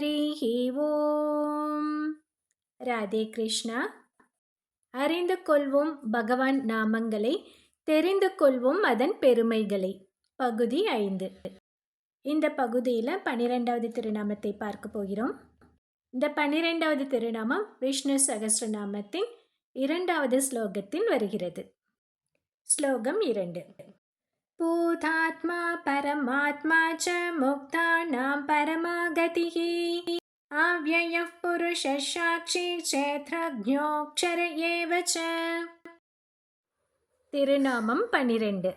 ஹரிஹி ஓம் ராதே கிருஷ்ணா அறிந்து கொள்வோம் பகவான் நாமங்களை தெரிந்து கொள்வோம் அதன் பெருமைகளை. பகுதி ஐந்து. இந்த பகுதியில் பன்னிரெண்டாவது திருநாமத்தை பார்க்க போகிறோம். இந்த பன்னிரெண்டாவது திருநாமம் விஷ்ணு சகசிரநாமத்தின் இரண்டாவது ஸ்லோகத்தில் வருகிறது. ஸ்லோகம் இரண்டு. பூதாத்மா பரமாத்மா ச முக்தானாம் பரமாகதிः ஆவ்யயः புருஷசாட்சி சேத்ரஜோக்ஷர ஏவ திருநாமம் பனிரெண்டு.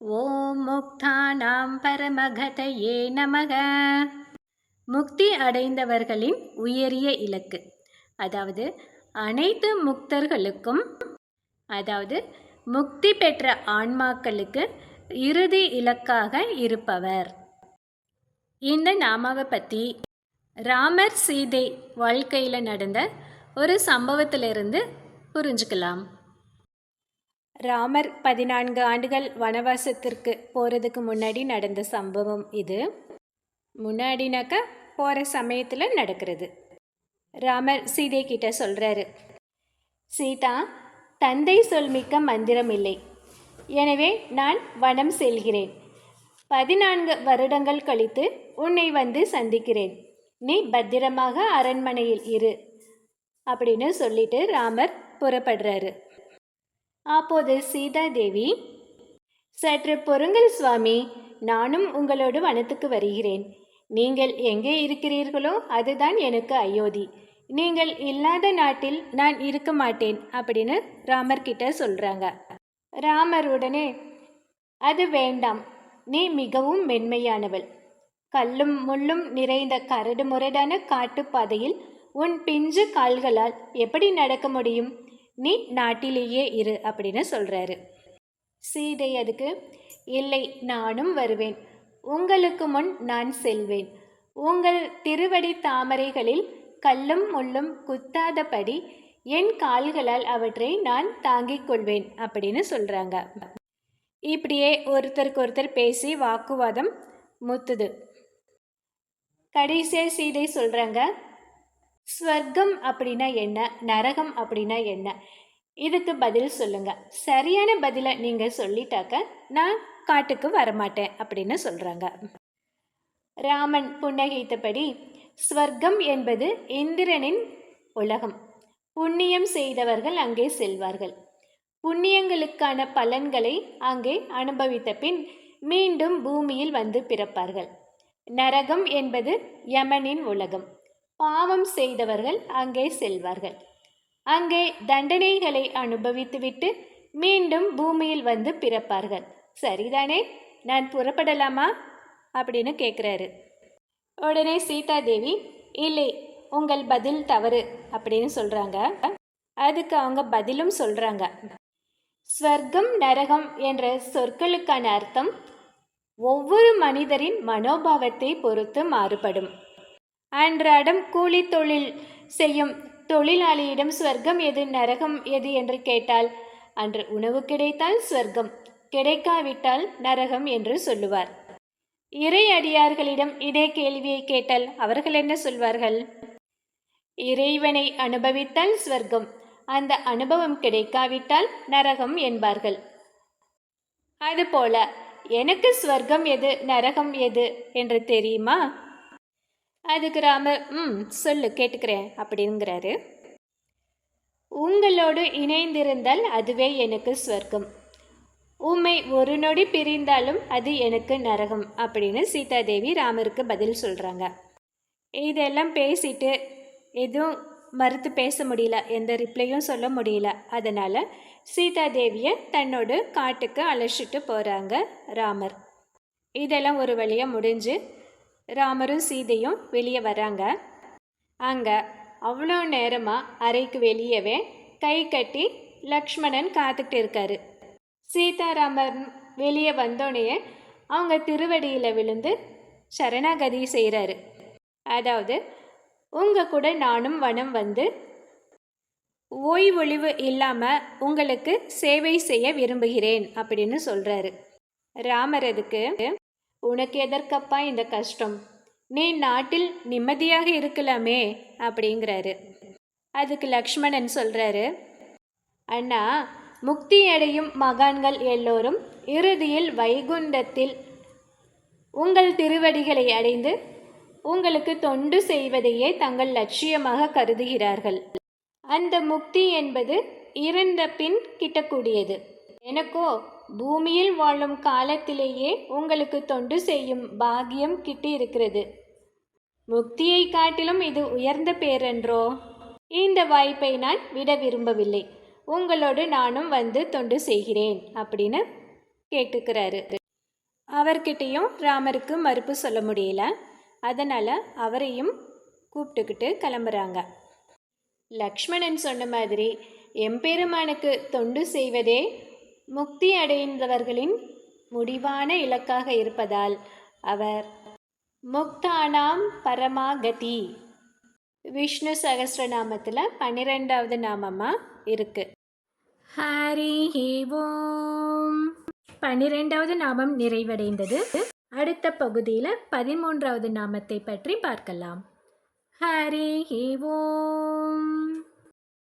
ஓம் முக்தானாம் பரமகதையே நமக. முக்தி அடைந்தவர்களின் உயரிய இலக்கு. அதாவது அனைத்து முக்தர்களுக்கும் அதாவது முக்தி பெற்ற ஆன்மாக்களுக்கு இறுதி இலக்காக இருப்பவர். இந்த நாமாவை பற்றி ராமர் சீதை வாழ்க்கையில் நடந்த ஒரு சம்பவத்திலிருந்து புரிஞ்சுக்கலாம். ராமர் பதினான்கு ஆண்டுகள் வனவாசத்திற்கு போகிறதுக்கு முன்னாடி நடந்த சம்பவம் இது. முன்னாடினாக்கா போகிற சமயத்தில் நடக்கிறது. ராமர் சீதை கிட்ட சொல்கிறாரு சீதா தந்தை சொல்மிக்க மந்திரம் இல்லை எனவே நான் வனம் செல்கிறேன். பதினான்கு வருடங்கள் கழித்து உன்னை வந்து சந்திக்கிறேன். நீ பத்திரமாக அரண்மனையில் இரு அப்படின்னு சொல்லிட்டு ராமர் புறப்படுறாரு. அப்போது சீதா தேவி சற்று பொறுங்கள் சுவாமி நானும் உங்களோடு வனத்துக்கு வருகிறேன். நீங்கள் எங்கே இருக்கிறீர்களோ அதுதான் எனக்கு அயோத்தி. நீங்கள் இல்லாத நாட்டில் நான் இருக்க மாட்டேன் அப்படின்னு ராமர் கிட்ட சொல்கிறாங்க ராமர் உடனே அது வேண்டாம். நீ மிகவும் மென்மையானவள். கல்லும் முள்ளும் நிறைந்த கரடு முரடான காட்டுப்பாதையில் உன் பிஞ்சு கால்களால் எப்படி நடக்க முடியும்? நீ நாட்டிலேயே இரு அப்படின்னு சொல்கிறாரு சீதை அதுக்கு இல்லை நானும் வருவேன். உங்களுக்கு முன் நான் செல்வேன். உங்கள் திருவடி தாமரைகளில் கல்லும் முள்ளும் குத்தாதபடி என் கால்களால் அவற்றை நான் தாங்கிக் கொள்வேன் அப்படின்னு சொல்கிறாங்க இப்படியே ஒருத்தருக்கு ஒருத்தர் பேசி வாக்குவாதம் முத்துது. கடைசியாக சீதை சொல்கிறாங்க ஸ்வர்க்கம் அப்படின்னா என்ன? நரகம் அப்படின்னா என்ன? இதுக்கு பதில் சொல்லுங்கள் சரியான பதிலை நீங்கள் சொல்லிட்டாக்க நான் காட்டுக்கு வரமாட்டேன் அப்படின்னு சொல்கிறாங்க ராமன் புன்னகைத்தபடி ஸ்வர்க்கம் என்பது இந்திரனின் உலகம். புண்ணியம் செய்தவர்கள் அங்கே செல்வார்கள். புண்ணியங்களுக்கான பலன்களை அங்கே அனுபவித்த பின் மீண்டும் பூமியில் வந்து பிறப்பார்கள். நரகம் என்பது யமனின் உலகம். பாவம் செய்தவர்கள் அங்கே செல்வார்கள். அங்கே தண்டனைகளை அனுபவித்துவிட்டு மீண்டும் பூமியில் வந்து பிறப்பார்கள். சரிதானே? நான் புறப்படலாமா? அப்படின்னு கேட்குறாரு உடனே சீதா தேவி இல்லை உங்கள் பதில் தவறு அப்படின்னு சொல்கிறாங்க அதுக்கு அவங்க பதிலும் சொல்கிறாங்க ஸ்வர்க்கம் நரகம் என்ற சொற்களுக்கான அர்த்தம் ஒவ்வொரு மனிதரின் மனோபாவத்தை பொறுத்து மாறுபடும். அன்றாடம் கூலி தொழில் செய்யும் தொழிலாளியிடம் ஸ்வர்க்கம் எது நரகம் எது? என்று கேட்டால் அன்று உணவு கிடைத்தால் ஸ்வர்க்கம் கிடைக்காவிட்டால் நரகம் என்று சொல்லுவார். இறை அடியார்களிடம் இதே கேள்வியை கேட்டால் அவர்கள் என்ன சொல்வார்கள்? இறைவனை அனுபவித்தால் ஸ்வர்க்கம் அந்த அனுபவம் கிடைக்காவிட்டால் நரகம் என்பார்கள். அதுபோல எனக்கு ஸ்வர்க்கம் எது நரகம் எது என்று தெரியுமா? அதுக்கு ராமர் ம் சொல்லு கேட்டுக்கிறேன் அப்படிங்கிறாரு உங்களோடு இணைந்திருந்தால் அதுவே எனக்கு ஸ்வர்க்கம் உம்மை ஒரு நொடி பிரிந்தாலும் அது எனக்கு நரகம் அப்படின்னு சீதாதேவி ராமருக்கு பதில் சொல்கிறாங்க இதெல்லாம் பேசிட்டு எதுவும் மறுத்து பேச முடியல எந்த ரிப்ளையும் சொல்ல முடியல. அதனால் சீதாதேவியை தன்னோட காட்டுக்கு அழைச்சிட்டு போகிறாங்க ராமர். இதெல்லாம் ஒரு வழியாக முடிஞ்சு ராமரும் சீதையும் வெளியே வராங்க. அங்கே அவ்வளோ நேரமாக அறைக்கு வெளியவே கை கட்டி லக்ஷ்மணன் காத்துக்கிட்டு இருக்காரு. சீதாராமர் வெளியே வந்தோடனே அவங்க திருவடியில் விழுந்து சரணாகதி செய்கிறாரு அதாவது உங்கள் கூட நானும் வனம் வந்து ஓய்வொழிவு இல்லாமல் உங்களுக்கு சேவை செய்ய விரும்புகிறேன் அப்படின்னு சொல்கிறாரு ராமர் அதுக்கு உனக்கு எதற்கப்பா இந்த கஷ்டம்? நீ நாட்டில் நிம்மதியாக இருக்கலாமே அப்படிங்கிறாரு. அதுக்கு லக்ஷ்மணன் சொல்கிறாரு அண்ணா முக்தியடையும் மகான்கள் எல்லோரும் இறுதியில் வைகுண்டத்தில் உங்கள் திருவடிகளை அடைந்து உங்களுக்கு தொண்டு செய்வதையே தங்கள் லட்சியமாக கருதுகிறார்கள். அந்த முக்தி என்பது இறந்த பின் கிட்டக்கூடியது. எனக்கோ பூமியில் வாழும் காலத்திலேயே உங்களுக்கு தொண்டு செய்யும் பாக்கியம் கிட்டி இருக்கிறது முக்தியை காட்டிலும் இது உயர்ந்த பேரன்றோ? இந்த வாய்ப்பை நான் விட விரும்பவில்லை. உங்களோடு நானும் வந்து தொண்டு செய்கிறேன் அப்படின்னு கேட்டுக்கிறாரு. அவர்கிட்டையும் ராமருக்கு மறுப்பு சொல்ல முடியல. அதனால் அவரையும் கூப்பிட்டுக்கிட்டு கிளம்புறாங்க. லக்ஷ்மணன் சொன்ன மாதிரி எம்பெருமானுக்கு தொண்டு செய்வதே முக்தி அடைந்தவர்களின் முடிவான இலக்காக இருப்பதால் அவர் முக்தானாம் பரமாகதி. விஷ்ணு சகசிரநாமத்தில் பன்னிரெண்டாவது நாமமாக இருக்குது ஹரி ஓம். பன்னிரெண்டாவது நாமம் நிறைவடைந்தது. அடுத்த பகுதியில் பதிமூன்றாவது நாமத்தை பற்றி பார்க்கலாம். ஹரி ஓம்.